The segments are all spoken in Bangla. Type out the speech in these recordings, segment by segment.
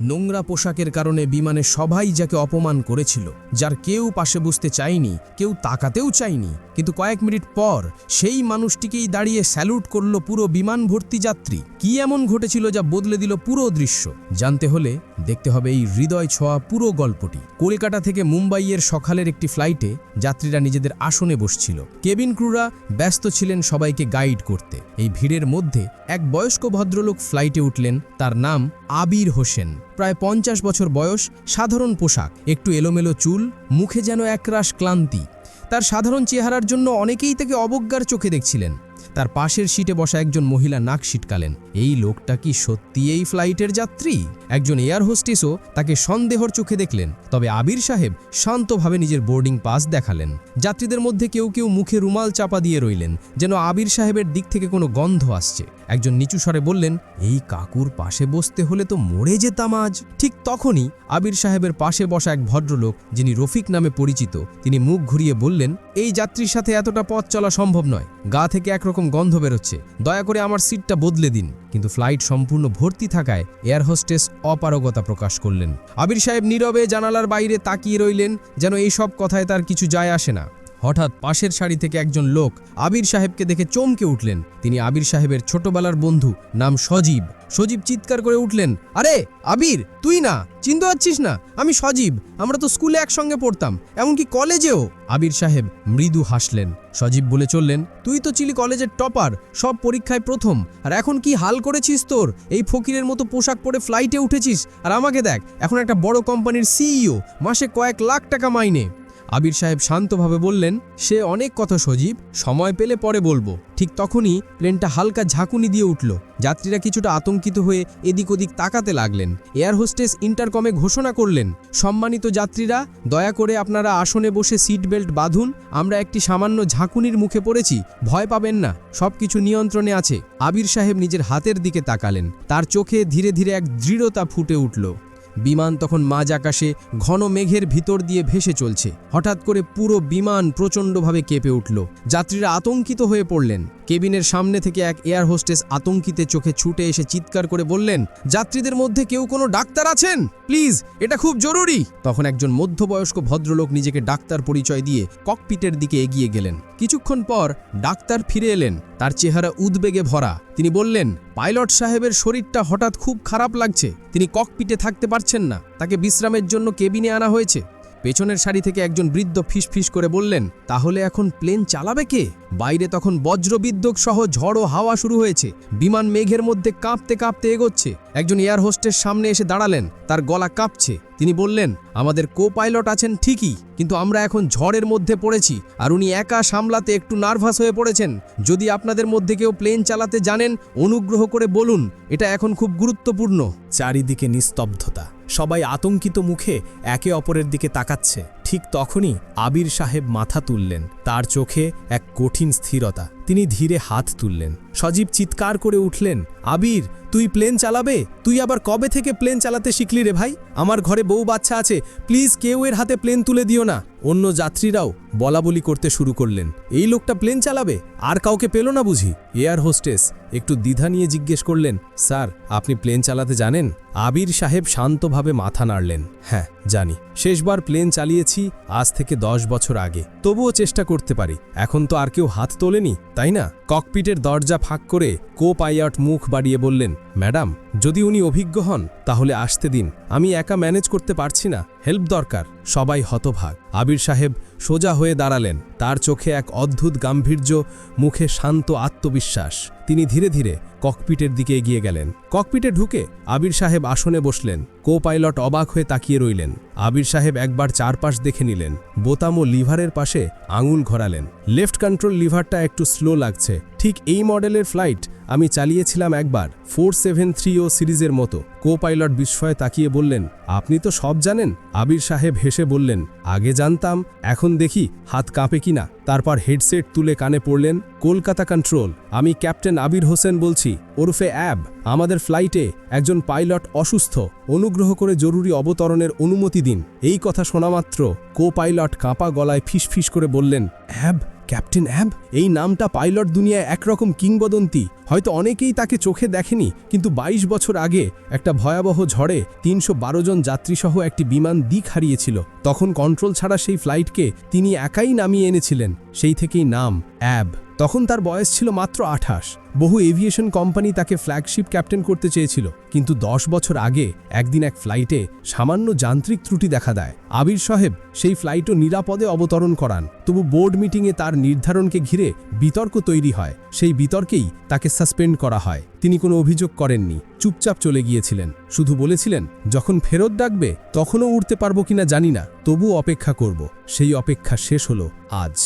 নোংরা পোশাকের কারণে বিমানে সবাই যাকে অপমান করেছিল, যার কেউ পাশে বসতে চায়নি, কেউ তাকাতেও চায়নি, কিন্তু কয়েক মিনিট পর সেই মানুষটিকেই দাঁড়িয়ে স্যালুট করল পুরো বিমান ভর্তি যাত্রী। কি এমন ঘটেছিল যা বদলে দিল পুরো দৃশ্য? জানতে হলে দেখতে হবে এই হৃদয় ছোঁয়া পুরো গল্পটি। কলকাতা থেকে মুম্বাইয়ের সকালের একটি ফ্লাইটে যাত্রীরা নিজেদের আসনে বসছিল। কেবিন ক্রুরা ব্যস্ত ছিলেন সবাইকে গাইড করতে। এই ভিড়ের মধ্যে এক বয়স্ক ভদ্রলোক ফ্লাইটে উঠলেন, তার নাম আবির হোসেন। প্রায় পঞ্চাশ বছর বয়স সাধারণ পোশাক, একটু এলোমেলো চুল, মুখে যেন একরাশ ক্লান্তি। তার সাধারণ চেহারার জন্য অনেকেই তাকে অবজ্ঞার চোখে দেখছিলেন। তার পাশের সিটে বসা একজন মহিলা নাক সিটকালেন এই লোকটা কি সত্যি এই ফ্লাইটের যাত্রী? একজন এয়ার হোস্টেসও তাকে সন্দেহর চোখে দেখলেন। তবে আবির সাহেব শান্তভাবে নিজের বোর্ডিং পাস দেখালেন। যাত্রীদের মধ্যে কেউ কেউ মুখে রুমাল চাপা দিয়ে রইলেন, যেন আবির সাহেবের দিক থেকে কোনো গন্ধ আসছে। একজন নিচু স্বরে বললেন, এই কাকুর পাশে বসতে হলে তো মরে যেতাম আজ। ঠিক তখনই আবির সাহেবের পাশে বসা এক ভদ্রলোক, যিনি রফিক নামে পরিচিত, তিনি মুখ ঘুরিয়ে বললেন, এই যাত্রীর সাথে এতটা পথ চলা সম্ভব নয়। গা থেকে একরকম গন্ধ বেরোচ্ছে। দয়া করে আমার সিটটা বদলে দিন। কিন্তু ফ্লাইট সম্পূর্ণ ভর্তি থাকায় এয়ার হোস্টেস অপারগতা প্রকাশ করলেন। আবির সাহেব নীরবে জানালার বাইরে তাকিয়ে রইলেন, যেন এই সব কথায় তার কিছু যায় আসে না। হঠাৎ পাশের সারি থেকে একজন লোক আবির সাহেবকে দেখে চমকে উঠলেন। তিনি আবির সাহেবের ছোটবেলার বন্ধু, নাম সজীব। সজীব চিৎকার করে উঠলেন, আরে, আবির, তুই না, চিনতে পারছিস না, আমি সজীব, আমরা তো স্কুলে একসঙ্গে পড়তাম, এমনকি কলেজেও। আবির সাহেব মৃদু হাসলেন। সজীব বলে চললেন, তুই তো চিলি কলেজের টপার, সব পরীক্ষায় প্রথম, আর এখন কি হাল করেছিস তোর? এই ফকিরের মতো পোশাক পরে ফ্লাইটে উঠেছিস? আর আমাকে দেখ, এখন একটা বড় কোম্পানির সিইও মাসে কয়েক লাখ টাকা মাইনে। আবির সাহেব শান্তভাবে বললেন, সে অনেক কথা সজীব, সময় পেলে পরে বলব। ঠিক তখনই প্লেনটা হালকা ঝাঁকুনি দিয়ে উঠল। যাত্রীরা কিছুটা আতঙ্কিত হয়ে এদিক ওদিক তাকাতে লাগলেন। এয়ার হোস্টেস ইন্টারকমে ঘোষণা করলেন, সম্মানিত যাত্রীরা, দয়া করে আপনারা আসনে বসে সিট বেল্ট বাঁধুন, আমরা একটি সামান্য ঝাঁকুনির মুখে পড়েছি, ভয় পাবেন না, সবকিছু নিয়ন্ত্রণে আছে। আবির সাহেব নিজের হাতের দিকে তাকালেন। তার চোখে ধীরে ধীরে এক দৃঢ়তা ফুটে উঠল। বিমান তখন মাঝ আকাশে ঘন মেঘের ভিতর দিয়ে ভেসে চলছে। হঠাৎ করে পুরো বিমান প্রচণ্ডভাবে কেঁপে উঠল। যাত্রীরা আতঙ্কিত হয়ে পড়লেন। কেবিনের সামনে থেকে এক এয়ার হোস্টেস আতঙ্কিতে চোখে ছুটে এসে চিৎকার করে বললেন, যাত্রীদের মধ্যে কেউ কোনো ডাক্তার আছেন? প্লিজ, এটা খুব জরুরি। তখন একজন মধ্যবয়স্ক ভদ্রলোক নিজেকে ডাক্তার পরিচয় দিয়ে ককপিটের দিকে এগিয়ে গেলেন। কিছুক্ষণ পর ডাক্তার ফিরে এলেন, তার চেহারা উদ্বেগে ভরা। তিনি বললেন, পাইলট সাহেবের শরীরটা হঠাৎ খুব খারাপ লাগছে। তিনি ককপিটে থাকতে পারছেন না। তাকে বিশ্রামের জন্য কেবিনে আনা হয়েছে। পেছনের সারি থেকে একজন বৃদ্ধ ফিসফিস করে বললেন, তাহলে এখন প্লেন চালাবে কে? বাইরে তখন বজ্রবিদ্যুৎ সহ ঝড় ও হাওয়া শুরু হয়েছে। বিমান মেঘের মধ্যে কাঁপতে কাঁপতে এগোচ্ছে। একজন এয়ার হোস্টেস সামনে এসে দাঁড়ালেন। তার গলা কাঁপছে। তিনি বললেন, আমাদের কো পাইলট আছেন ঠিকই, কিন্তু আমরা এখন ঝড়ের মধ্যে পড়েছি, আর উনি একা সামলাতে একটু নার্ভাস হয়ে পড়েছেন। যদি আপনাদের মধ্যে কেউ প্লেন চালাতে জানেন, অনুগ্রহ করে বলুন, এটা এখন খুব গুরুত্বপূর্ণ। চারিদিকে নিস্তব্ধতা। সবাই আতঙ্কিত মুখে একে অপরের দিকে তাকাচ্ছে। ঠিক তখনই আবির সাহেব মাথা তুললেন। তার চোখে এক কঠিন স্থিরতা। তিনি ধীরে হাত তুললেন। সজীব চিৎকার করে উঠলেন, আবির, তুই প্লেন চালাবে? তুই আবার কবে থেকে প্লেন চালাতে শিখলি রে ভাই? আমার ঘরে বউ বাচ্চা আছে, প্লিজ কেউ এর হাতে প্লেন তুলে দিও না। অন্য যাত্রীরাও বলাবলি করতে শুরু করলেন, এই লোকটা প্লেন চালাবে? আর কাউকে পেল না বুঝি? এয়ার হোস্টেস একটু দ্বিধা নিয়ে জিজ্ঞেস করলেন, স্যার, আপনি প্লেন চালাতে জানেন? আবির সাহেব শান্তভাবে মাথা নাড়লেন হ্যাঁ জানি। শেষবার প্লেন চালিয়েছি, আজ থেকে দশ বছর আগে। তবুও চেষ্টা করতে পারি। এখন তো আর কেউ হাত তোলেনি। তাই না? ককপিটের দরজা ফাঁক করে কো পাইলট মুখ বাড়িয়ে বললেন, ম্যাডাম, যদি উনি অভিজ্ঞ হন, তাহলে আসতে দিন। আমি একা ম্যানেজ করতে পারছি না। হেল্প দরকার, সবাই হতভাগ। আবির সাহেব সোজা হয়ে দাঁড়ালেন। তার চোখে এক অদ্ভুত গাম্ভীর্য, মুখে শান্ত আত্মবিশ্বাস। তিনি ধীরে ধীরে ককপিটের দিকে এগিয়ে গেলেন। ককপিটে ঢুকে আবির সাহেব আসনে বসলেন। কো পাইলট অবাক হয়ে তাকিয়ে রইলেন। আবির সাহেব একবার চারপাশ দেখে নিলেন। বোতাম ও লিভারের পাশে আঙুল ঘোরালেন। লেফট কন্ট্রোল লিভারটা একটু স্লো লাগছে। ঠিক এই মডেলের ফ্লাইট আমি চালিয়েছিলাম একবার, ফোর সেভেন থ্রি ও সিরিজের মতো। কো পাইলট বিস্ময়ে তাকিয়ে বললেন, আপনি তো সব জানেন? আবির সাহেব হেসে বললেন, আগে জানতাম, এখন দেখি হাত কাঁপে কিনা। তারপর হেডসেট তুলে কানে পড়লেন, কলকাতা কন্ট্রোল, আমি ক্যাপ্টেন আবির হোসেন বলছি, ওরফে অ্যাব, আমাদের ফ্লাইটে একজন পাইলট অসুস্থ, অনুগ্রহ করে জরুরি অবতরণের অনুমতি দিন। এই কথা শোনামাত্র কো পাইলট কাঁপা গলায় ফিসফিস করে বললেন, অ্যাব, ক্যাপ্টেন অ্যাব? এই নামটা পাইলট দুনিয়ায় একরকম কিংবদন্তি। হয়তো অনেকেই তাকে চোখে দেখেনি, কিন্তু ২২ বছর আগে একটা ভয়াবহ ঝড়ে তিনশো বারো জন যাত্রীসহ একটি বিমান দিক হারিয়েছিল। তখন কন্ট্রোল ছাড়া সেই ফ্লাইটকে তিনি একাই নামিয়ে এনেছিলেন। সেই থেকেই নাম অ্যাব। তখন তার বয়স ছিল মাত্র আঠাশ। বহু এভিয়েশন কোম্পানি তাকে ফ্ল্যাগশিপ ক্যাপ্টেন করতে চেয়েছিল, কিন্তু দশ বছর আগে একদিন এক ফ্লাইটে সামান্য যান্ত্রিক ত্রুটি দেখা দেয়। আবির সাহেব সেই ফ্লাইটও নিরাপদে অবতরণ করান, তবু বোর্ড মিটিংয়ে তার নির্ধারণকে ঘিরে বিতর্ক তৈরি হয়। সেই বিতর্কেই তাকে সাসপেন্ড করা হয়। তিনি কোনো অভিযোগ করেননি, চুপচাপ চলে গিয়েছিলেন। শুধু বলেছিলেন, যখন ফেরত ডাকবে, তখনও উঠতে পারব কিনা জানি না তবু অপেক্ষা করব। সেই অপেক্ষা শেষ হলো আজ।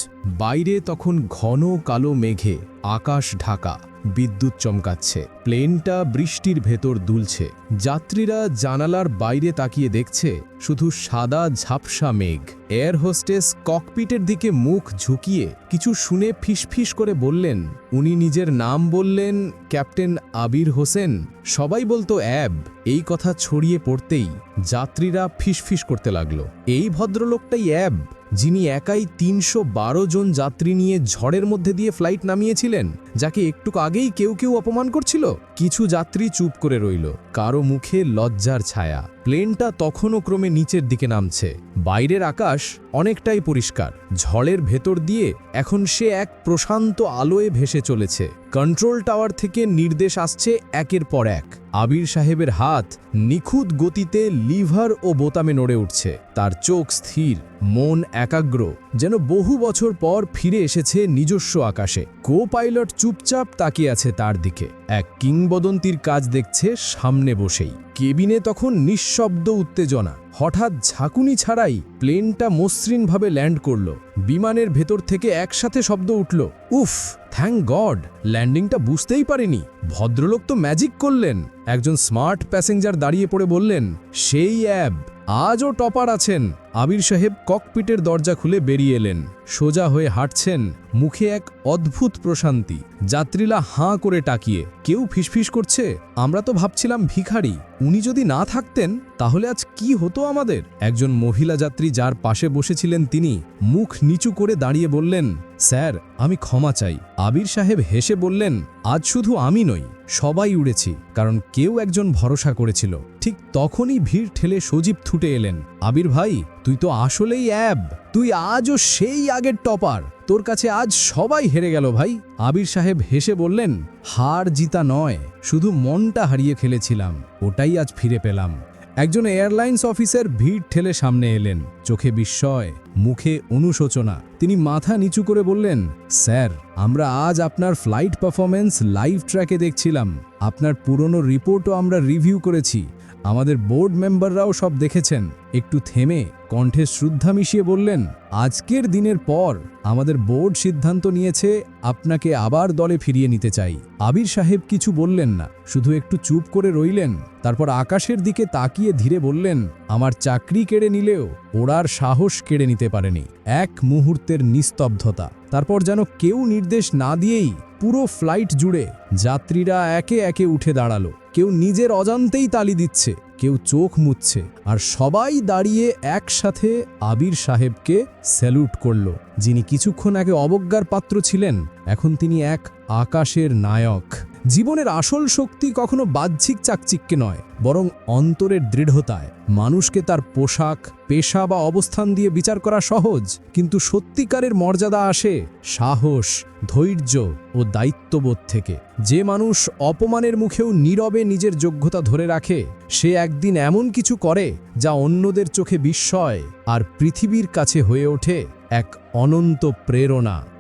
বাইরে তখন ঘন কালো মেঘে আকাশ ঢাকা, বিদ্যুৎ চমকাচ্ছে, প্লেনটা বৃষ্টির ভেতর দুলছে। যাত্রীরা জানালার বাইরে তাকিয়ে দেখছে, শুধু সাদা ঝাপসা মেঘ। এয়ার হোস্টেস ককপিটের দিকে মুখ ঝুঁকিয়ে কিছু শুনে ফিসফিস করে বললেন, উনি নিজের নাম বললেন, ক্যাপ্টেন আবির হোসেন। সবাই বলতো অ্যাব। এই কথা ছড়িয়ে পড়তেই যাত্রীরা ফিসফিস করতে লাগল। এই ভদ্রলোকটাই অ্যাব। যিনি একাই তিনশো বারো জন যাত্রী নিয়ে ঝড়ের মধ্যে দিয়ে ফ্লাইট নামিয়েছিলেন। যাকে একটু আগেই কেউ কেউ অপমান করছিল? কিছু যাত্রী চুপ করে রইল। কারও মুখে লজ্জার ছায়া। প্লেনটা তখনও ক্রমে নিচের দিকে নামছে। বাইরের আকাশ অনেকটাই পরিষ্কার। ঝড়ের ভেতর দিয়ে এখন সে এক প্রশান্ত আলোয় ভেসে চলেছে। কন্ট্রোল টাওয়ার থেকে নির্দেশ আসছে একের পর এক। আবির সাহেবের হাত নিখুঁত গতিতে লিভার ও বোতামে নড়ে উঠছে। তার চোখ স্থির, মন একাগ্র, যেন বহু বছর পর ফিরে এসেছে নিজস্ব আকাশে। কো পাইলট চুপচাপ তাকিয়ে আছে তার দিকে। এক কিংবদন্তির কাজ দেখছে সামনে বসেই। কেবিনে তখন নিঃশব্দ উত্তেজনা। হঠাৎ ঝাঁকুনি ছাড়াই প্লেনটা মসৃণভাবে ল্যান্ড করল। বিমানের ভেতর থেকে একসাথে শব্দ উঠল, উফ থ্যাংক গড, ল্যান্ডিংটা বুঝতেই পারিনি। ভদ্রলোক তো ম্যাজিক করলেন। একজন স্মার্ট প্যাসেঞ্জার দাঁড়িয়ে পড়ে বললেন, সেই অ্যাব। আজও টপার আছেন। আবির সাহেব ককপিটের দরজা খুলে বেরিয়ে এলেন। সোজা হয়ে হাঁটছেন মুখে এক অদ্ভুত প্রশান্তি। যাত্রীরা হাঁ করে টাকিয়ে কেউ ফিসফিস করছে? আমরা তো ভাবছিলাম ভিখারি। উনি যদি না থাকতেন, তাহলে আজ কি হতো আমাদের? একজন মহিলা যাত্রী যার পাশে বসেছিলেন তিনি, মুখ নিচু করে দাঁড়িয়ে বললেন, স্যার, আমি ক্ষমা চাই। আবির সাহেব হেসে বললেন, আজ শুধু আমি নই। সবাই উড়েছি, কারণ কেউ একজন ভরসা করেছিল। ঠিক তখনই ভিড় ঠেলে সজীব থুটে এলেন। আবির ভাই, তুই তো আসলেই অ্যাব। তুই আজও সেই আগের টপার। তোর কাছে আজ সবাই হেরে গেল ভাই। আবির সাহেব হেসে বললেন, হার জিতা নয়, শুধু মনটা হারিয়ে খেলেছিলাম। ওটাই আজ ফিরে পেলাম। একজন এয়ারলাইন্স অফিসার ভিড় ঠেলে সামনে এলেন। চোখে বিস্ময়, মুখে অনুশোচনা। তিনি মাথা নিচু করে বললেন, স্যার, আমরা আজ আপনার ফ্লাইট পারফরমেন্স লাইভ ট্র্যাকে দেখছিলাম। আপনার পুরনো রিপোর্টও আমরা রিভিউ করেছি। আমাদের বোর্ড মেম্বাররাও সব দেখেছেন। একটু থেমে কণ্ঠে শ্রদ্ধা মিশিয়ে বললেন, আজকের দিনের পর আমাদের বোর্ড সিদ্ধান্ত নিয়েছে আপনাকে আবার দলে ফিরিয়ে নিতে চাই। আবির সাহেব কিছু বললেন না, শুধু একটু চুপ করে রইলেন, তারপর আকাশের দিকে তাকিয়ে ধীরে বললেন, আমার চাকরি কেড়ে নিলেও ওড়ার সাহস কেড়ে নিতে পারেনি। এক মুহূর্তের নিস্তব্ধতা। তারপর যেন কেউ নির্দেশ না দিয়েই পুরো ফ্লাইট জুড়ে যাত্রীরা একে একে উঠে দাঁড়াল। কেউ নিজের অজান্তেই তালি দিচ্ছে, কেউ চোখ মুচ্ছে আর সবাই দাঁড়িয়ে একসাথে আবির সাহেবকে স্যালুট করল, যিনি কিছুক্ষণ আগে অবজ্ঞার পাত্র ছিলেন, এখন তিনি এক আকাশের নায়ক। জীবনের আসল শক্তি কখনো বাহ্যিক চাকচিক্যে নয়, বরং অন্তরের দৃঢ়তায়। মানুষকে তার পোশাক, পেশা বা অবস্থান দিয়ে বিচার করা সহজ, কিন্তু সত্যিকারের মর্যাদা আসে সাহস, ধৈর্য ও দায়িত্ববোধ থেকে। যে মানুষ অপমানের মুখেও নীরবে নিজের যোগ্যতা ধরে রাখে, সে একদিন এমন কিছু করে যা অন্যদের চোখে বিস্ময় আর পৃথিবীর কাছে হয়ে ওঠে এক অনন্ত প্রেরণা।